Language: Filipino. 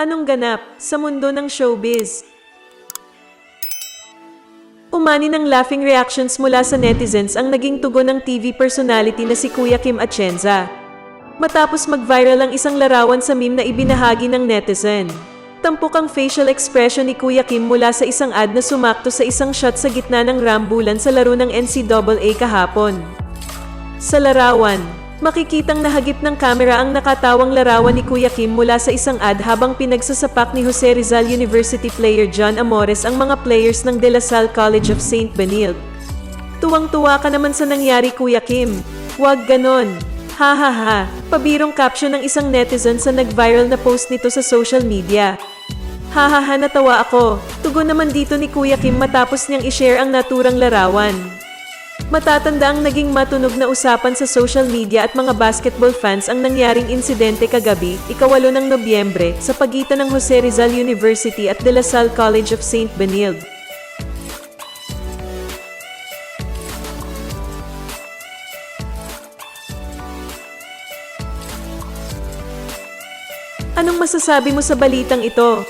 Anong ganap sa mundo ng showbiz? Umani ng laughing reactions mula sa netizens ang naging tugon ng TV personality na si Kuya Kim Atienza. Matapos mag-viral ang isang larawan sa meme na ibinahagi ng netizen. Tampok ang facial expression ni Kuya Kim mula sa isang ad na sumakto sa isang shot sa gitna ng rambulan sa laro ng NCAA kahapon. Sa larawan, makikitang nahagip ng kamera ang nakatawang larawan ni Kuya Kim mula sa isang ad habang pinagsasapak ni Jose Rizal University player John Amores ang mga players ng De La Salle College of St. Benilde. Tuwang-tuwa ka naman sa nangyari Kuya Kim. Huwag ganon. Ha ha ha. Pabirong caption ng isang netizen sa nag-viral na post nito sa social media. Ha ha ha natawa ako. Tugon naman dito ni Kuya Kim matapos niyang i-share ang naturang larawan. Matatanda ang naging matunog na usapan sa social media at mga basketball fans ang nangyaring insidente kagabi, ikawalo ng Nobyembre, sa pagitan ng Jose Rizal University at De La Salle College of St. Benilde. Anong masasabi mo sa balitang ito?